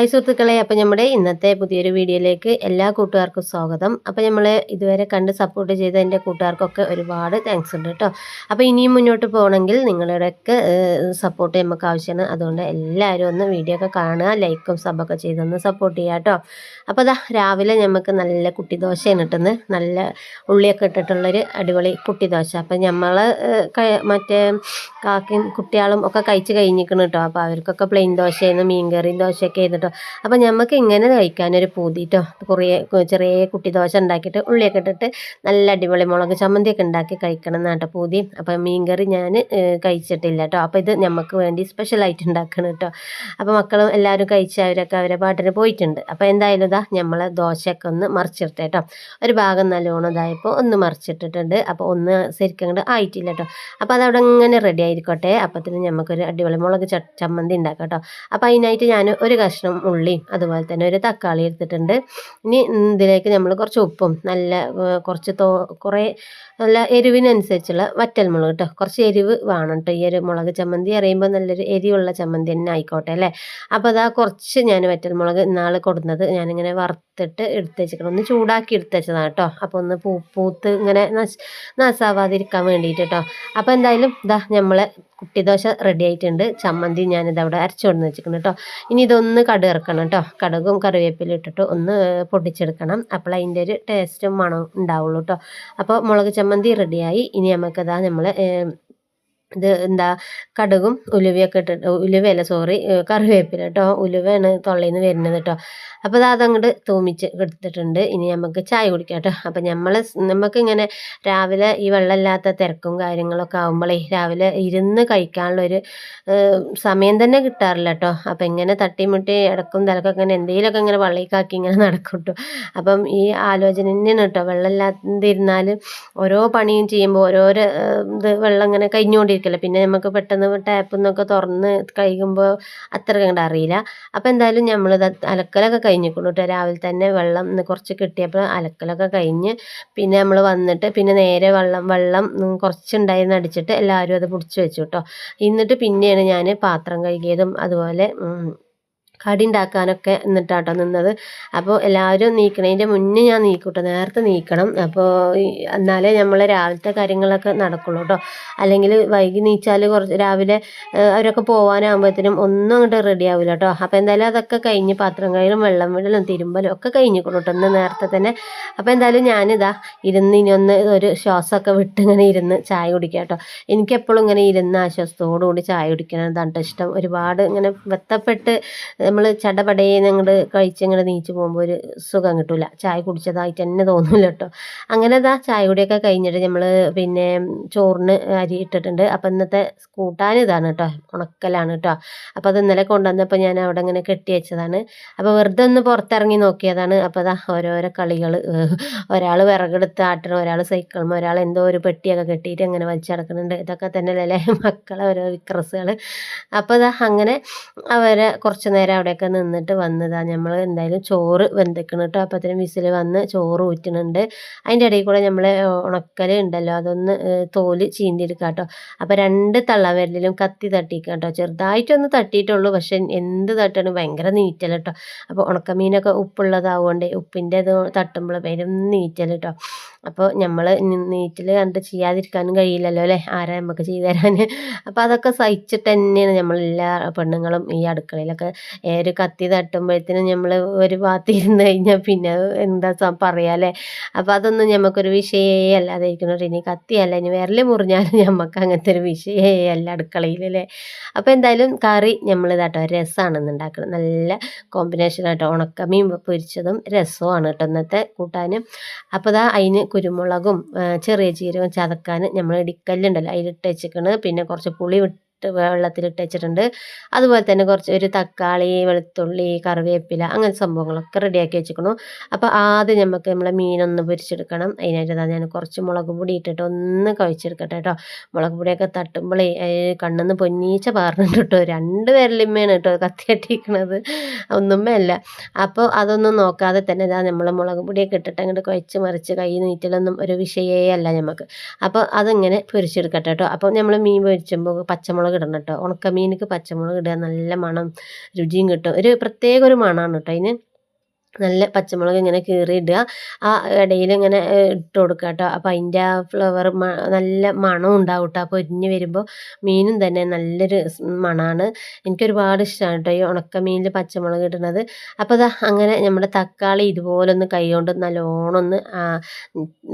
Hi സുഹൃത്തുക്കളെ അപ്പം നമ്മുടെ ഇന്നത്തെ പുതിയൊരു വീഡിയോയിലേക്ക് എല്ലാ കൂട്ടുകാർക്കും സ്വാഗതം. അപ്പം നമ്മൾ ഇതുവരെ കണ്ട് സപ്പോർട്ട് ചെയ്ത എന്റെ കൂട്ടുകാർക്കൊക്കെ ഒരുപാട് താങ്ക്സ് ഉണ്ട് കേട്ടോ അപ്പോൾ ഇനിയും മുന്നോട്ട് പോകണമെങ്കിൽ നിങ്ങളുടെയൊക്കെ സപ്പോർട്ട് നമുക്ക് ആവശ്യമാണ്. അതുകൊണ്ട് എല്ലാവരും ഒന്ന് വീഡിയോ ഒക്കെ കാണുക ലൈക്കും സബൊക്കെ ചെയ്തൊന്ന് സപ്പോർട്ട് ചെയ്യുക കേട്ടോ അപ്പോൾ അതാ രാവിലെ നമുക്ക് നല്ല കുട്ടിദോശയാണ് കിട്ടുന്നത്. നല്ല ഉള്ളിയൊക്കെ ഇട്ടിട്ടുള്ളൊരു അടിപൊളി കുട്ടിദോശ അപ്പം നമ്മൾ മറ്റേ കാക്കയും കുട്ടികളും ഒക്കെ കഴിച്ച് കഴിഞ്ഞിരിക്കണം കേട്ടോ അപ്പോൾ അവർക്കൊക്കെ പ്ലെയിൻ ദോശയായിരുന്നു മീൻകറിയും ദോശയൊക്കെ കേട്ടോ അപ്പോൾ നമുക്ക് ഇങ്ങനെ കഴിക്കാനൊരു പൂതിട്ടോ കുറേ ചെറിയ കുട്ടി ദോശ ഉണ്ടാക്കിയിട്ട് ഉള്ളിയൊക്കെ ഇട്ടിട്ട് നല്ല അടിപൊളി മുളക് ചമ്മന്തിയൊക്കെ ഉണ്ടാക്കി കഴിക്കണം എന്നാട്ടോ പൂതി. അപ്പോൾ മീൻകറി ഞാൻ കഴിച്ചിട്ടില്ല കേട്ടോ അപ്പോൾ ഇത് നമുക്ക് വേണ്ടി സ്പെഷ്യലായിട്ട് ഉണ്ടാക്കണം കേട്ടോ അപ്പോൾ മക്കളും എല്ലാവരും കഴിച്ചവരൊക്കെ അവരെ പാട്ടിന് പോയിട്ടുണ്ട്. അപ്പോൾ എന്തായാലും ഇതാ നമ്മൾ ദോശയൊക്കെ ഒന്ന് മറിച്ചിട്ടെ കേട്ടോ ഒരു ഭാഗം നല്ലോണം ഇതായപ്പോൾ ഒന്ന് മറിച്ചിട്ടിട്ടുണ്ട്. അപ്പോൾ ഒന്ന് ശരിക്കും അങ്ങോട്ട് ആയിട്ടില്ല കേട്ടോ അപ്പോൾ അതവിടെ ഇങ്ങനെ റെഡി ആയിരിക്കട്ടെ. അപ്പത്തിന് നമുക്കൊരു അടിപൊളി മുളക് ചമ്മന്തി ഉണ്ടാക്കാം കേട്ടോ അപ്പോൾ അതിനായിട്ട് ഞാൻ ഒരു കഷ്ണം ഉള്ളിയും അതുപോലെ തന്നെ ഒരു തക്കാളി എടുത്തിട്ടുണ്ട്. ഇനി ഇതിലേക്ക് നമ്മൾ കുറച്ച് ഉപ്പും നല്ല കുറച്ച് തോ കുറേ നല്ല എരിവിനനുസരിച്ചുള്ള വറ്റൽമുളക് കേട്ടോ കുറച്ച് എരിവ് വേണം കേട്ടോ ഈ ഒരു മുളക് ചമ്മന്തി അറിയുമ്പോൾ നല്ലൊരു എരിവുള്ള ചമ്മന്തി തന്നെ ആയിക്കോട്ടെ അല്ലേ? അപ്പോൾ അതാ കുറച്ച് ഞാൻ വറ്റൽമുളക് ഇന്നാൾ കൊടുക്കുന്നത് ഞാനിങ്ങനെ വറുത്തിട്ട് എടുത്ത് വെച്ചിക്കണം ഒന്ന് ചൂടാക്കി എടുത്ത് വെച്ചതാണ് കേട്ടോ അപ്പോൾ ഒന്ന് പൂ പൂത്ത് ഇങ്ങനെ നശ് നാസാവാതിരിക്കാൻ വേണ്ടിയിട്ട് കേട്ടോ അപ്പോൾ എന്തായാലും ഇതാ നമ്മളെ കുട്ടിദോശ റെഡി ആയിട്ടുണ്ട്. ചമ്മന്തി ഞാനിത് അവിടെ അരച്ചുകൊണ്ട് വെച്ചിരിക്കണം കേട്ടോ. ഇനി ഇതൊന്ന് കടുക് ഇറക്കണം കേട്ടോ. കടുകും കറിവേപ്പിലും ഇട്ടിട്ട് ഒന്ന് പൊടിച്ചെടുക്കണം അപ്പോൾ അതിന്റെ ഒരു ടേസ്റ്റും മണവും ഉണ്ടാവുള്ളൂ കേട്ടോ. അപ്പോൾ മുളക് ചമ്മന്തി റെഡിയായി ഇനി നമുക്കതാ നമ്മൾ ഇത് എന്താ കടുകും ഉലുവയൊക്കെ ഇട്ടിട്ട് ഉലുവയല്ല സോറി കറിവേപ്പില കേട്ടോ ഉലുവയാണ് തൊള്ളയിൽ നിന്ന് വരുന്നത് കേട്ടോ അപ്പോൾ അത് അതങ്ങോട്ട് തൂമിച്ച് എടുത്തിട്ടുണ്ട്. ഇനി നമുക്ക് ചായ കുടിക്കാം കേട്ടോ അപ്പോൾ നമ്മൾ നമുക്കിങ്ങനെ രാവിലെ ഈ വെള്ളമില്ലാത്ത തിരക്കും കാര്യങ്ങളൊക്കെ ആകുമ്പോഴേ രാവിലെ ഇരുന്ന് കഴിക്കാനുള്ളൊരു സമയം തന്നെ കിട്ടാറില്ല കേട്ടോ അപ്പോൾ ഇങ്ങനെ തട്ടിമുട്ടി ഇടക്കും തിരക്കൊക്കെ ഇങ്ങനെ എന്തെങ്കിലുമൊക്കെ ഇങ്ങനെ വള്ളിക്കാക്കി ഇങ്ങനെ നടക്കും കേട്ടോ അപ്പം ഈ ആലോചന തന്നെയാണ് കേട്ടോ വെള്ളമില്ലാതിരുന്നാൽ ഓരോ പണിയും ചെയ്യുമ്പോൾ ഓരോരോ ഇത് വെള്ളം ഇങ്ങനെ കഴിഞ്ഞുകൊണ്ടിരിക്കും ഉപയോഗിക്കില്ല പിന്നെ നമുക്ക് പെട്ടെന്ന് ടാപ്പ് നിന്നൊക്കെ തുറന്ന് കഴുകുമ്പോൾ അത്ര കണ്ട് അറിയില്ല. അപ്പോൾ എന്തായാലും നമ്മൾ അലക്കലൊക്കെ കഴിഞ്ഞിരിക്കുന്നു കേട്ടോ രാവിലെ തന്നെ വെള്ളം കുറച്ച് കിട്ടിയപ്പോൾ അലക്കലൊക്കെ കഴിഞ്ഞ് പിന്നെ നമ്മൾ വന്നിട്ട് പിന്നെ നേരെ വെള്ളം വെള്ളം കുറച്ചുണ്ടായിരുന്നു അടിച്ചിട്ട് എല്ലാവരും അത് പിടിച്ച് വെച്ചു കേട്ടോ എന്നിട്ട് പിന്നെയാണ് ഞാൻ പാത്രം കഴുകിയതും അതുപോലെ കടി ഉണ്ടാക്കാനൊക്കെ എന്നിട്ടാട്ടോ നിന്നത്. അപ്പോൾ എല്ലാവരും നീക്കണതിന്റെ മുന്നേ ഞാൻ നീക്കൂട്ടോ. നേരത്തെ നീക്കണം. അപ്പോൾ എന്നാലേ നമ്മൾ രാവിലത്തെ കാര്യങ്ങളൊക്കെ നടക്കുള്ളൂ കേട്ടോ അല്ലെങ്കിൽ വൈകി നീച്ചാൽ കുറച്ച് രാവിലെ അവരൊക്കെ പോകാനാകുമ്പോഴത്തേനും ഒന്നും അങ്ങോട്ട് റെഡി ആവില്ല കേട്ടോ അപ്പോൾ എന്തായാലും അതൊക്കെ കഴിഞ്ഞ് പാത്രം കയ്യിലും വെള്ളം വിടലും തിരുമ്പലും ഒക്കെ കഴിഞ്ഞിക്കണം കേട്ടോ ഇന്ന് നേരത്തെ തന്നെ. അപ്പോൾ എന്തായാലും ഞാനിതാ ഇരുന്ന് ഇനി ഒന്ന് ഒരു ശ്വാസമൊക്കെ വിട്ട് ഇങ്ങനെ ഇരുന്ന് ചായ കുടിക്കാം കേട്ടോ എനിക്കെപ്പോഴും ഇങ്ങനെ ഇരുന്ന് ആശ്വാസത്തോടു കൂടി ചായ കുടിക്കണം ഇഷ്ടം. ഒരുപാട് ഇങ്ങനെ വെത്തപ്പെട്ട് നമ്മൾ ചടപടയെ അങ്ങോട്ട് കഴിച്ച് അങ്ങോട്ട് നീച്ച് പോകുമ്പോൾ ഒരു സുഖം കിട്ടില്ല ചായ കുടിച്ചതായിട്ട് തന്നെ തോന്നില്ല കേട്ടോ അങ്ങനെ ഇതാ ചായ കൂടിയൊക്കെ കഴിഞ്ഞിട്ട് നമ്മൾ പിന്നെ ചോറിന് അരി ഇട്ടിട്ടുണ്ട്. അപ്പം ഇന്നത്തെ കൂട്ടാൻ ഇതാണ് കേട്ടോ ഉണക്കലാണ് കേട്ടോ അപ്പോൾ അത് ഇന്നലെ കൊണ്ടുവന്നപ്പോൾ ഞാൻ അവിടെ ഇങ്ങനെ കെട്ടി വെച്ചതാണ്. അപ്പോൾ വെറുതെ ഒന്ന് പുറത്തിറങ്ങി നോക്കിയതാണ്. അപ്പോൾ അതാ ഓരോരോ കളികൾ ഒരാൾ വിറകെടുത്ത് ആട്ടണം ഒരാൾ സൈക്കിളും ഒരാൾ എന്തോ ഒരു പെട്ടിയൊക്കെ കെട്ടിയിട്ട് അങ്ങനെ വലിച്ചടക്കുന്നുണ്ട് ഇതൊക്കെ തന്നെ അല്ലേ? മക്കളെ ഓരോ വിക്രസുകൾ അപ്പോൾ അതാ അങ്ങനെ അവരെ കുറച്ച് നേരം അവിടെയൊക്കെ നിന്നിട്ട് വന്നതാണ് നമ്മൾ എന്തായാലും ചോറ് വെന്തക്കണം കേട്ടോ അപ്പത്തിന് വിസിൽ വന്ന് ചോറ് ഊറ്റുന്നുണ്ട് അതിന്റെ ഇടയിൽ കൂടെ നമ്മൾ ഉണക്കൽ ഉണ്ടല്ലോ അതൊന്ന് തോൽ ചീന്തിയെടുക്കുക കേട്ടോ അപ്പോൾ രണ്ട് തള്ളവരലിലും കത്തി തട്ടിക്കുക കേട്ടോ ചെറുതായിട്ടൊന്ന് തട്ടിയിട്ടുള്ളൂ. പക്ഷെ എന്ത് തട്ടണം ഭയങ്കര നീറ്റൽ കേട്ടോ അപ്പോൾ ഉണക്കമീനൊക്കെ ഉപ്പുള്ളതാവുകൊണ്ട് ഉപ്പിന്റെ ഇത് തട്ടുമ്പോൾ പേരും നീറ്റൽ കേട്ടോ അപ്പോൾ നമ്മൾ നീറ്റൽ കണ്ട് ചെയ്യാതിരിക്കാനും കഴിയില്ലല്ലോ അല്ലേ ആരാ നമുക്ക് ചെയ്തു തരാൻ അപ്പോൾ അതൊക്കെ സഹിച്ചിട്ട് തന്നെയാണ് നമ്മളെല്ലാ പെണ്ണുങ്ങളും ഈ അടുക്കളയിലൊക്കെ ഒരു കത്തി തട്ടുമ്പോഴത്തേനും നമ്മൾ ഒരു ഭാഗത്ത് കഴിഞ്ഞാൽ പിന്നെ എന്താ പറയാല്ലേ അപ്പോൾ അതൊന്നും നമുക്കൊരു വിഷയേ അല്ലാതെ ഇരിക്കുന്നത് ഇനി കത്തിയല്ല ഇനി വിരൽ മുറിഞ്ഞാലും നമുക്ക് അങ്ങനത്തെ ഒരു വിഷയേ അല്ല അടുക്കളയിൽ അല്ലേ? അപ്പോൾ എന്തായാലും കറി നമ്മൾ ഇതാട്ടോ രസമാണെന്ന് ഉണ്ടാക്കുന്നത് നല്ല കോമ്പിനേഷൻ ആട്ടോ. ഉണക്കമീൻ പൊരിച്ചതും രസവുമാണ് കേട്ടോ ഇന്നത്തെ കൂട്ടാനും. അപ്പോൾ ഇതാ അതിന് കുരുമുളകും ചെറിയ ജീരകം ചതക്കാൻ നമ്മൾ ഇടിക്കല്ലുണ്ടല്ലോ അതിലിട്ട് വെച്ചിരിക്കണ് പിന്നെ കുറച്ച് പുളി വിട്ട് വെള്ളത്തിലിട്ട് വെച്ചിട്ടുണ്ട്. അതുപോലെ തന്നെ കുറച്ച് ഒരു തക്കാളി വെളുത്തുള്ളി കറിവേപ്പില അങ്ങനെ സംഭവങ്ങളൊക്കെ റെഡിയാക്കി വെച്ചിരിക്കണു അപ്പോൾ ആദ്യം നമുക്ക് നമ്മളെ മീനൊന്ന് പൊരിച്ചെടുക്കണം. അതിനായിട്ട് ഞാൻ കുറച്ച് മുളക് പൊടി ഇട്ടിട്ട് ഒന്ന് കഴിച്ചെടുക്കട്ടെ കേട്ടോ മുളക് പൊടിയൊക്കെ തട്ടുമ്പോഴേ കണ്ണെന്ന് പൊന്നീച്ച പാർന്നിട്ട് കേട്ടോ രണ്ട് വിരലിമ്മയാണ് കേട്ടോ കത്തിയട്ടിരിക്കണത് ഒന്നുമേ അല്ല അപ്പോൾ അതൊന്നും നോക്കാതെ തന്നെ ഇതാ നമ്മൾ മുളക് പൊടിയൊക്കെ ഇട്ടിട്ട് അങ്ങോട്ട് കുഴച്ച് മറിച്ച് കൈ നീറ്റലൊന്നും ഒരു വിഷയേ അല്ല നമുക്ക് അപ്പോൾ അതിങ്ങനെ പൊരിച്ചെടുക്കട്ടെ കേട്ടോ അപ്പോൾ നമ്മൾ മീൻ പൊരിച്ചുമ്പോൾ പച്ചമുളക് പച്ചമുളക് ഇടണം കേട്ടോ ഉണക്കമീനിക്ക് പച്ചമുളക് ഇടുക നല്ല മണം രുചിയും കിട്ടും. ഒരു പ്രത്യേക ഒരു മണമാണ് കേട്ടോ അതിന് നല്ല പച്ചമുളക് ഇങ്ങനെ കീറിയിടുക. ആ ഇടയിൽ ഇങ്ങനെ ഇട്ട് കൊടുക്കുക കേട്ടോ. അപ്പോൾ അതിന്റെ ആ ഫ്ലവർ നല്ല മണം ഉണ്ടാവും കേട്ടോ. അപ്പോൾ പൊരിഞ്ഞ് വരുമ്പോൾ മീനും തന്നെ നല്ലൊരു മണമാണ് എനിക്കൊരുപാട് ഇഷ്ടമാണ് കേട്ടോ ഈ ഉണക്ക മീനിൽ പച്ചമുളക് ഇടുന്നത്. അപ്പോൾ അതാ അങ്ങനെ നമ്മുടെ തക്കാളി ഇതുപോലെ ഒന്ന് കൈ കൊണ്ട് നല്ലോണം ഒന്ന്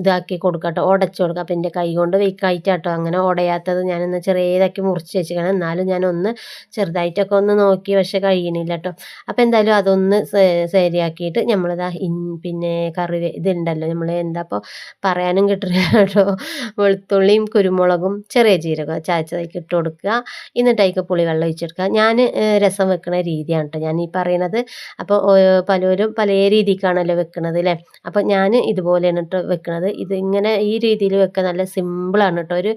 ഇതാക്കി കൊടുക്കുക കേട്ടോ. ഉടച്ച് കൊടുക്കുക. അപ്പോൾ എന്റെ കൈ കൊണ്ട് വെക്കായിട്ടാട്ടോ അങ്ങനെ ഉടയാത്തത് ഞാനൊന്ന് ചെറിയതാക്കി മുറിച്ച് വെച്ചിരിക്കണം എന്നാലും ഞാനൊന്ന് ചെറുതായിട്ടൊക്കെ ഒന്ന് നോക്കി പക്ഷെ കഴിയണില്ല കേട്ടോ. അപ്പോൾ എന്തായാലും അതൊന്ന് ശരിയാക്കി ആക്കിയിട്ട് നമ്മളിതാ ഇൻ പിന്നെ കറി ഇതുണ്ടല്ലോ. നമ്മൾ എന്താ ഇപ്പോൾ പറയാനും കിട്ടില്ല കേട്ടോ വെളുത്തുള്ളിയും കുരുമുളകും ചെറിയ ജീരകം ചായച്ചതായിക്ക് ഇട്ട് കൊടുക്കുക. എന്നിട്ട് അതിക്ക് പുളിവെള്ളം ഒഴിച്ചെടുക്കുക. ഞാൻ രസം വെക്കുന്ന രീതിയാണ് കേട്ടോ ഞാൻ ഈ പറയുന്നത് അപ്പോൾ പലരും പല രീതിക്കാണല്ലോ വെക്കുന്നത് അല്ലേ അപ്പോൾ ഞാൻ ഇതുപോലെയാണ് കേട്ടോ വെക്കുന്നത് ഇതിങ്ങനെ ഈ രീതിയിൽ വെക്കാൻ നല്ല സിമ്പിളാണ് കേട്ടോ ഒരു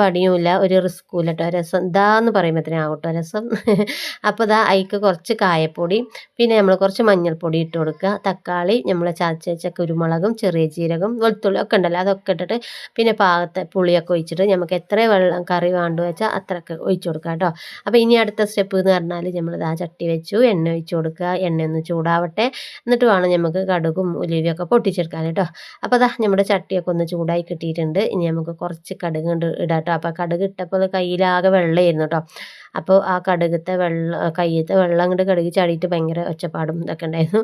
പണിയുമില്ല. ഒരു റിസ്ക്കും ഇല്ല കേട്ടോ രസം ഇതാന്ന് പറയുമ്പോഴത്തേനാവും കേട്ടോ രസം. അപ്പോൾ ഇതാ അതിക്ക് കുറച്ച് കായപ്പൊടി പിന്നെ നമ്മൾ കുറച്ച് മഞ്ഞൾപ്പൊടി ഇട്ട് കൊടുക്കുക. തക്കാളി നമ്മൾ ചതച്ച് കുരുമുളകും ചെറിയ ജീരകം വെളുത്തുള്ളി ഒക്കെ ഉണ്ടല്ലോ അതൊക്കെ ഇട്ടിട്ട് പിന്നെ പാകത്തെ പുളിയൊക്കെ ഒഴിച്ചിട്ട് നമുക്ക് എത്ര വെള്ളം കറി വേണ്ടു വെച്ചാൽ അത്രയൊക്കെ ഒഴിച്ചു കൊടുക്കുക കേട്ടോ. അപ്പോൾ ഇനി അടുത്ത സ്റ്റെപ്പ് എന്ന് പറഞ്ഞാൽ നമ്മൾ ആ ചട്ടി വെച്ചു എണ്ണ ഒഴിച്ചു കൊടുക്കുക. എണ്ണ ഒന്ന് ചൂടാവട്ടെ. എന്നിട്ട് വേണം നമുക്ക് കടുകും ഉലിവിയൊക്കെ പൊട്ടിച്ചെടുക്കാൻ കേട്ടോ. അപ്പോൾ അതാ നമ്മുടെ ചട്ടിയൊക്കെ ഒന്ന് ചൂടായി കിട്ടിയിട്ടുണ്ട്. ഇനി നമുക്ക് കുറച്ച് കടുക് ഇടാം കേട്ടോ. അപ്പോൾ കടുക് ഇട്ടപ്പോൾ കയ്യിലാകെ വെള്ളമായിരുന്നു കേട്ടോ. അപ്പോൾ ആ കടുകത്തെ വെള്ളം കയ്യത്തെ വെള്ളം അങ്ങോട്ട് കടുകി ചാടിയിട്ട് ഭയങ്കര ഒച്ചപ്പാടും ഇതൊക്കെ ഉണ്ടായിരുന്നു.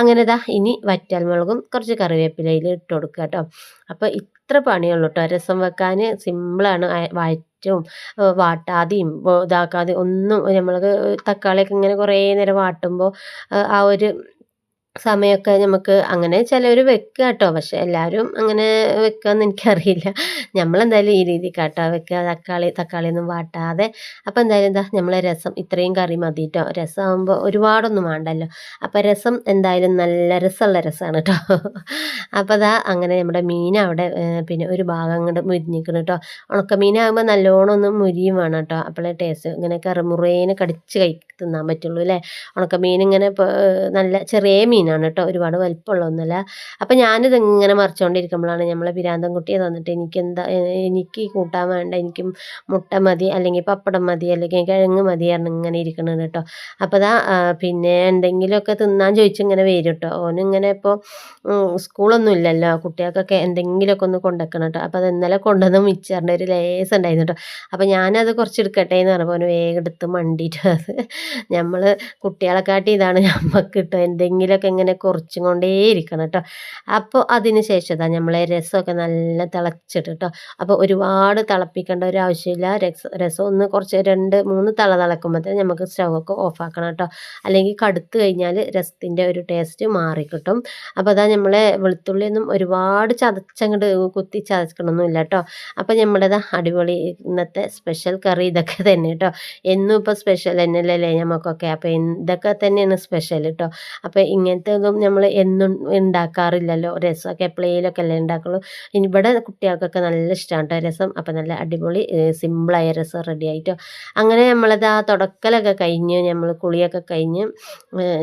അങ്ങനെ ഇതാ ഇനി വറ്റൽമുളകും കുറച്ച് കറിവേപ്പിലയിൽ ഇട്ട് കൊടുക്കുക കേട്ടോ. അപ്പോൾ ഇത്ര പണിയുള്ളൂ കേട്ടോ. രസം വെക്കാൻ സിമ്പിളാണ് വയറ്റും വാട്ടാതെയും ഇതാക്കാതെയും ഒന്നും നമ്മൾക്ക് തക്കാളിയൊക്കെ ഇങ്ങനെ കുറേ നേരം വാട്ടുമ്പോൾ ആ ഒരു സമയമൊക്കെ നമുക്ക് അങ്ങനെ ചിലർ വെക്കുക കേട്ടോ പക്ഷെ എല്ലാവരും അങ്ങനെ വെക്കുകയെന്ന് എനിക്കറിയില്ല. നമ്മളെന്തായാലും ഈ രീതി കേട്ടോ വെക്കുക തക്കാളി തക്കാളി ഒന്നും വാട്ടാതെ. അപ്പോൾ എന്തായാലും എന്താ നമ്മളെ രസം ഇത്രയും കറി മതി കേട്ടോ രസമാകുമ്പോൾ ഒരുപാടൊന്നും വേണ്ടല്ലോ. അപ്പോൾ രസം എന്തായാലും നല്ല രസമുള്ള രസമാണ് കേട്ടോ അപ്പോൾ അതാ അങ്ങനെ നമ്മുടെ മീൻ അവിടെ പിന്നെ ഒരു ഭാഗം അങ്ങോട്ട് മുരിഞ്ഞിക്കണം കേട്ടോ ഉണക്കമീനാകുമ്പോൾ നല്ലോണം ഒന്ന് മുരിയും വേണം കേട്ടോ അപ്പോഴേ ടേസ്റ്റ് ഇങ്ങനെ കറുമുറേനെ കടിച്ച് കഴി തിന്നാൻ പറ്റുള്ളൂ അല്ലേ ഉണക്കമീൻ ഇങ്ങനെ നല്ല ചെറിയ മീൻ മീനാണ് കേട്ടോ. ഒരുപാട് വലിപ്പമുള്ളതൊന്നുമല്ല അപ്പം ഞാനിത് ഇങ്ങനെ മറിച്ചുകൊണ്ടിരിക്കുമ്പോഴാണ് നമ്മളെ പിരാന്തൻ കുട്ടിയെ തന്നിട്ട് എനിക്ക് എന്താ എനിക്ക് കൂട്ടാൻ വേണ്ട എനിക്ക് മുട്ട മതി അല്ലെങ്കിൽ പപ്പടം മതി അല്ലെങ്കിൽ കിഴങ്ങ് മതി ആയിരുന്നു ഇങ്ങനെ ഇരിക്കണത് കേട്ടോ. അപ്പോൾ അതാ പിന്നെ എന്തെങ്കിലുമൊക്കെ തിന്നാൻ ചോദിച്ചു ഇങ്ങനെ വരും കേട്ടോ. ഓനിങ്ങനെ ഇപ്പോൾ സ്കൂളൊന്നും ഇല്ലല്ലോ. കുട്ടികൾക്കൊക്കെ എന്തെങ്കിലുമൊക്കെ ഒന്ന് കൊണ്ടുവെക്കണം കേട്ടോ. അപ്പോൾ അത് ഇന്നലെ കൊണ്ടുവന്ന് മിച്ചറിന്റെ ഒരു ലേസ് ഉണ്ടായിരുന്നു കേട്ടോ. അപ്പോൾ ഞാനത് കുറച്ച് എടുക്കട്ടെ എന്ന് പറഞ്ഞപ്പോൾ ഓന് വേഗം എടുത്ത് മണ്ടിയിട്ട് അത്. നമ്മൾ കുട്ടികളെക്കാട്ടി ഇതാണ് നമുക്ക് കിട്ടുക. എന്തെങ്കിലുമൊക്കെ ഇങ്ങനെ കുറച്ചും കൊണ്ടേ ഇരിക്കണം കേട്ടോ. അപ്പോൾ അതിന് ശേഷം ഇതാ നമ്മളെ രസമൊക്കെ നല്ല തിളച്ചിട്ട് കേട്ടോ. അപ്പോൾ ഒരുപാട് തിളപ്പിക്കേണ്ട ഒരു ആവശ്യമില്ല. രസം രസം ഒന്ന് കുറച്ച് രണ്ട് മൂന്ന് തള തിളക്കുമ്പോഴത്തേന് നമുക്ക് സ്റ്റൗവൊക്കെ ഓഫാക്കണം കേട്ടോ. അല്ലെങ്കിൽ കടുത്ത് കഴിഞ്ഞാൽ രസത്തിന്റെ ഒരു ടേസ്റ്റ് മാറിക്കിട്ടും. അപ്പോൾ അതാ നമ്മളെ വെളുത്തുള്ളിയൊന്നും ഒരുപാട് ചതച്ചങ്ങോട്ട് കുത്തി ചതക്കണമൊന്നുമില്ല കേട്ടോ. അപ്പോൾ നമ്മുടേത് അടിപൊളി ഇന്നത്തെ സ്പെഷ്യൽ കറി ഇതൊക്കെ തന്നെ കേട്ടോ. എന്നും ഇപ്പോൾ സ്പെഷ്യൽ തന്നെയല്ലേ നമുക്കൊക്കെ അപ്പോൾ ഇതൊക്കെ തന്നെയാണ് സ്പെഷ്യൽ കേട്ടോ. അപ്പോൾ ഇങ്ങനത്തെ ഇതൊന്നും നമ്മൾ എന്നും ഉണ്ടാക്കാറില്ലല്ലോ രസമൊക്കെ എപ്പോഴേലൊക്കെ അല്ലേ ഉണ്ടാക്കുള്ളൂ ഇനി ഇവിടെ കുട്ടികൾക്കൊക്കെ നല്ല ഇഷ്ടമാണ് കേട്ടോ രസം. അപ്പം നല്ല അടിപൊളി സിമ്പിളായ രസം റെഡി ആയിട്ടോ. അങ്ങനെ നമ്മളത് ആ തുടക്കലൊക്കെ കഴിഞ്ഞ് നമ്മൾ കുളിയൊക്കെ കഴിഞ്ഞ്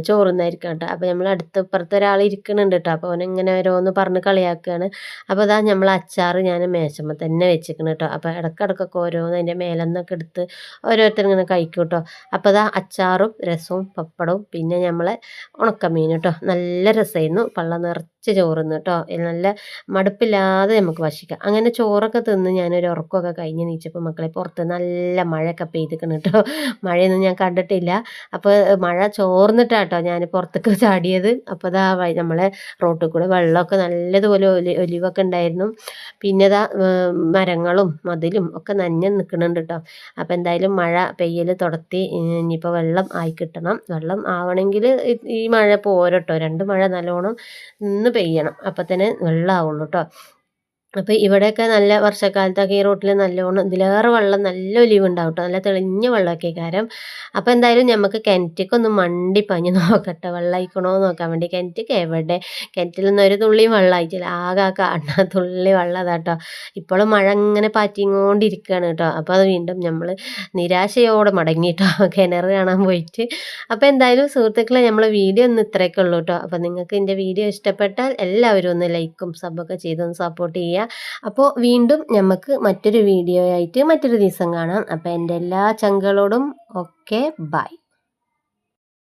ചോറുന്നായിരിക്കും കേട്ടോ. അപ്പോൾ നമ്മൾ അടുത്ത് ഇപ്പുറത്ത് ഒരാൾ ഇരിക്കുന്നുണ്ട് കേട്ടോ അപ്പോൾ അവനിങ്ങനെ ഓരോന്ന് പറഞ്ഞ് കളിയാക്കുകയാണ് അപ്പോൾ അതാ നമ്മൾ അച്ചാർ ഞാൻ മേശമ്മ തന്നെ വെച്ചിരിക്കണം കേട്ടോ അപ്പോൾ ഇടക്കിടക്കൊക്കെ ഓരോന്ന് അതിന്റെ മേലെന്നൊക്കെ എടുത്ത് ഓരോരുത്തർ ഇങ്ങനെ കഴിക്കും കേട്ടോ അപ്പോൾ അതാ അച്ചാറും രസവും പപ്പടവും പിന്നെ നമ്മളെ ഉണക്കമീൻ നല്ല രസമായിരുന്നു പള്ള നിറച്ച് ചോറുന്നു കേട്ടോ നല്ല മടുപ്പില്ലാതെ നമുക്ക് ഭക്ഷിക്കാം. അങ്ങനെ ചോറൊക്കെ തിന്ന് ഞാനൊരു ഉറക്കമൊക്കെ കഴിഞ്ഞ് നീച്ചപ്പോൾ മക്കളെ പുറത്ത് നല്ല മഴയൊക്കെ പെയ്തിക്കണം കേട്ടോ മഴയൊന്നും ഞാൻ കണ്ടിട്ടില്ല. അപ്പോൾ മഴ ചോർന്നിട്ടാട്ടോ ഞാൻ പുറത്തേക്ക് ചാടിയത്. അപ്പോൾ അതാ നമ്മളെ റോട്ടിൽ കൂടെ വെള്ളമൊക്കെ നല്ലതുപോലെ ഒലി ഒലിവൊക്കെ ഉണ്ടായിരുന്നു പിന്നെ ഇതാ മരങ്ങളും മതിലും ഒക്കെ നനഞ്ഞ് നിൽക്കുന്നുണ്ട് കേട്ടോ അപ്പോൾ എന്തായാലും മഴ പെയ്യൽ തുടത്തി ഇനിയിപ്പോൾ വെള്ളം ആയി കിട്ടണം. വെള്ളം ആവണമെങ്കിൽ ഈ മഴ പോരട്ടോ രണ്ട് മഴ നല്ലോണം നിന്ന് പെയ്യണം. അപ്പം തന്നെ വെള്ളമാവുള്ളൂ കേട്ടോ അപ്പോൾ ഇവിടെയൊക്കെ നല്ല വർഷക്കാലത്തൊക്കെ ഈ റോട്ടിൽ നല്ലോണം ഇതിലേറെ വെള്ളം നല്ല ഒലിവുണ്ടാവും കേട്ടോ നല്ല തെളിഞ്ഞ വെള്ളമൊക്കെ കാരം അപ്പോൾ എന്തായാലും നമുക്ക് കിണറ്റിക്കൊന്ന് മണ്ടി പഞ്ഞ് നോക്കട്ടെ. വെള്ളം അയക്കണോ നോക്കാൻ വേണ്ടി. കിണറ്റിക്ക് എവിടെ? കിണറ്റിലൊന്നും ഒരു തുള്ളിയും വെള്ളം അയച്ചില്ല. ആകെ കാണാ തുള്ളി വെള്ളം അതാട്ടോ ഇപ്പോഴും മഴ ഇങ്ങനെ പാറ്റിങ്ങോണ്ടിരിക്കുകയാണ് കേട്ടോ അപ്പോൾ അത് വീണ്ടും നമ്മൾ നിരാശയോടെ മടങ്ങി കേട്ടോ കിണർ കാണാൻ പോയിട്ട്. അപ്പോൾ എന്തായാലും സുഹൃത്തുക്കളെ നമ്മളെ വീഡിയോ ഒന്ന് ഇത്രയൊക്കെ ഉള്ളൂ കേട്ടോ അപ്പോൾ നിങ്ങൾക്ക് എന്റെ വീഡിയോ ഇഷ്ടപ്പെട്ടാൽ എല്ലാവരും ഒന്ന് ലൈക്കും സബൊക്കെ ചെയ്തൊന്ന് സപ്പോർട്ട് ചെയ്യുക അപ്പോൾ വീണ്ടും നമുക്ക് മറ്റൊരു വീഡിയോ ആയിട്ട് മറ്റൊരു ദിവസം കാണാം. അപ്പോൾ എന്റെ എല്ലാ ചങ്കളോടും ഓക്കെ ബൈ